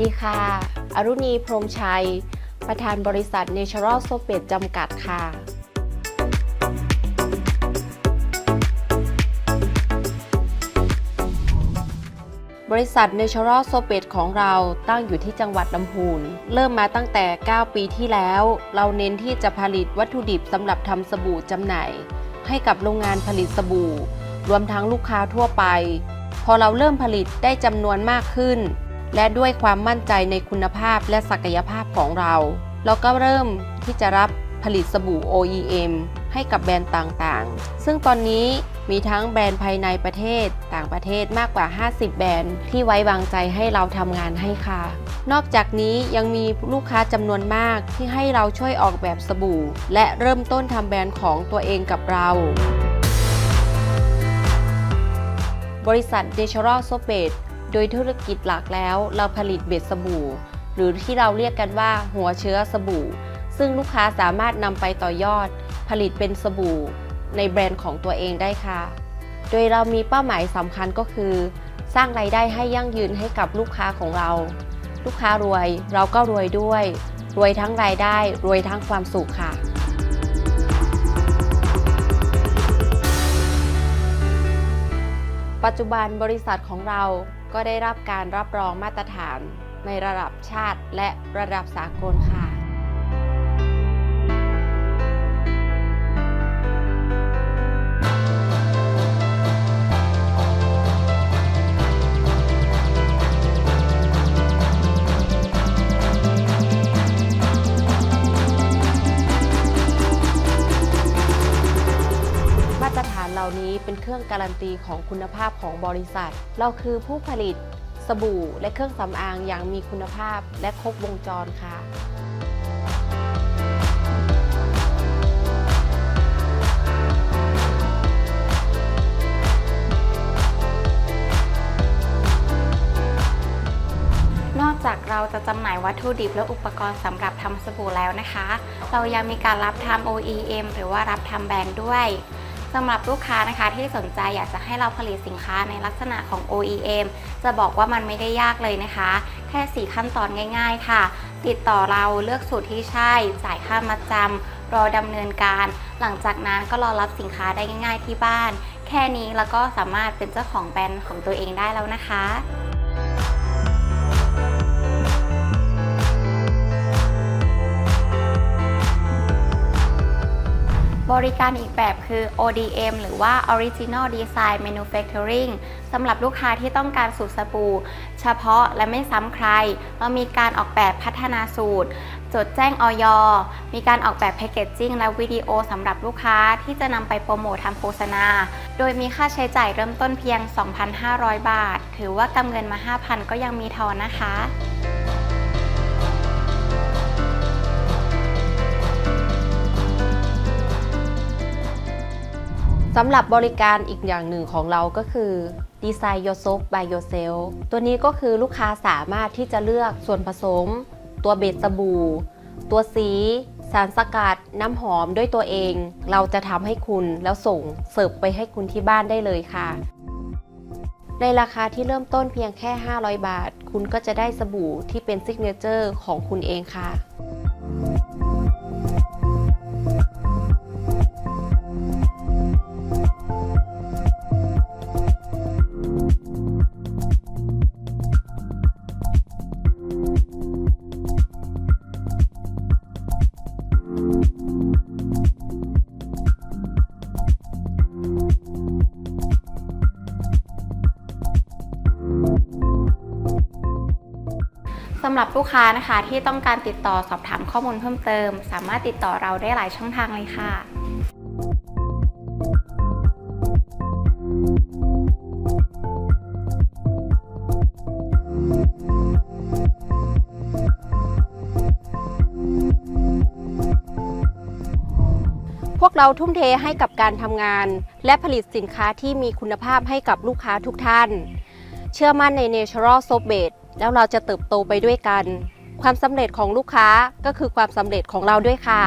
ดีค่ะ อรุณีพรมชัย ประธานบริษัท Natural s o p e t จำกัดค่ะ บริษัท Natural s o p e t ของเราตั้งอยู่ที่จังหวัดลำพูน เริ่มมาตั้งแต่ 9 ปีที่แล้ว เราเน้นที่จะผลิตวัตถุดิบสำหรับทำสบู่จำหน่าย ให้กับโรงงานผลิตสบู่ รวมทั้งลูกค้าทั่วไป พอเราเริ่มผลิตได้จำนวนมากขึ้น และด้วยความมั่นใจในคุณภาพและศักยภาพของเรา เราก็เริ่มที่จะรับผลิตสบู่ OEM ให้กับแบรนด์ต่างๆ ซึ่งตอนนี้มีทั้งแบรนด์ภายในประเทศ ต่างประเทศมากกว่า 50 แบรนด์ที่ไว้วางใจให้เราทำงานให้ค่ะ นอกจากนี้ยังมีลูกค้าจำนวนมากที่ให้เราช่วยออกแบบสบู่ และเริ่มต้นทำแบรนด์ของตัวเองกับเรา บริษัท Natural s o p e t โดยธุรกิจหลักแล้วเราผลิตเบ็ดสบู่ หรือที่เราเรียกกันว่าหัวเชื้อสบู่ ซึ่งลูกค้าสามารถนำไปต่อยอด ผลิตเป็นสบู่ ในแบรนด์ของตัวเองได้ค่ะ โดยเรามีเป้าหมายสำคัญก็คือ สร้างรายได้ให้ยั่งยืนให้กับลูกค้าของเรา ลูกค้ารวยเราก็รวยด้วย รวยทั้งรายได้ รวยทั้งความสุขค่ะปัจจุบันบริษัทของเรา ก็ได้รับการรับรองมาตรฐานในระดับชาติและระดับสากลค่ะ ล่านี้เป็นเครื่องการันตีของคุณภาพของบริษัท เราคือผู้ผลิตสบู่และเครื่องสำอางอย่างมีคุณภาพและครบวงจรค่ะนอกจากเราจะจำหน่ายวัตถุดิบและอุปกรณ์สำหรับทำสบู่แล้วนะคะ เรายังมีการรับทำ OEM หรือว่ารับทำแบรนด์ด้วย สำหรับลูกค้านะคะที่สนใจอยากจะให้เราผลิตสินค้าในลักษณะของ OEM จะบอกว่ามันไม่ได้ยากเลยนะคะ แค่ 4 ขั้นตอนง่าย ๆ ค่ะ ติดต่อเราเลือกสูตรที่ใช่ จ่ายค่ามัดจำรอดำเนินการ หลังจากนั้นก็รอรับสินค้าได้ง่าย ๆ ที่บ้าน แค่นี้แล้วก็สามารถเป็นเจ้าของแบรนด์ของตัวเองได้แล้วนะคะ บริการอีกแบบคือ ODM หรือว่า Original Design Manufacturing สำหรับลูกค้าที่ต้องการสูตรสบู่เฉพาะและไม่ซ้ำใคร เรามีการออกแบบพัฒนาสูตร จดแจ้งออยมีการออกแบบแพ c เกจจิ้งและวิดีโอสำหรับลูกค้าที่จะนำไปโปรโมททำโฆษณา โดยมีค่าใช้จ่ายเริ่มต้นเพียง 2,500 บาท ถือว่ากำเงินมา 5,000 ก็ยังมีทอนนะคะ สำหรับบริการอีกอย่างหนึ่งของเราก็คือ Design Your Soap by Yourself ตัวนี้ก็คือลูกค้าสามารถที่จะเลือกส่วนผสม ตัวเบสสบู่ ตัวสี สารสกัด น้ำหอมด้วยตัวเอง เราจะทำให้คุณแล้วส่งเสิร์ฟไปให้คุณที่บ้านได้เลยค่ะ ในราคาที่เริ่มต้นเพียงแค่ 500 บาท คุณก็จะได้สบู่ที่เป็นซิกเนเจอร์ของคุณเองค่ะำหรับลูกค้านะคะ ที่ต้องการติดต่อสอบถามข้อมูลเพิ่มเติม สามารถติดต่อเราได้หลายช่องทางเลยค่ะพวกเราทุ่มเทให้กับการทำงาน และผลิตสินค้าที่มีคุณภาพให้กับลูกค้าทุกท่าน เชื่อมั่นใน Natural Soap b a s e แล้วเราจะเติบโตไปด้วยกัน ความสำเร็จของลูกค้าก็คือความสำเร็จของเราด้วยค่ะ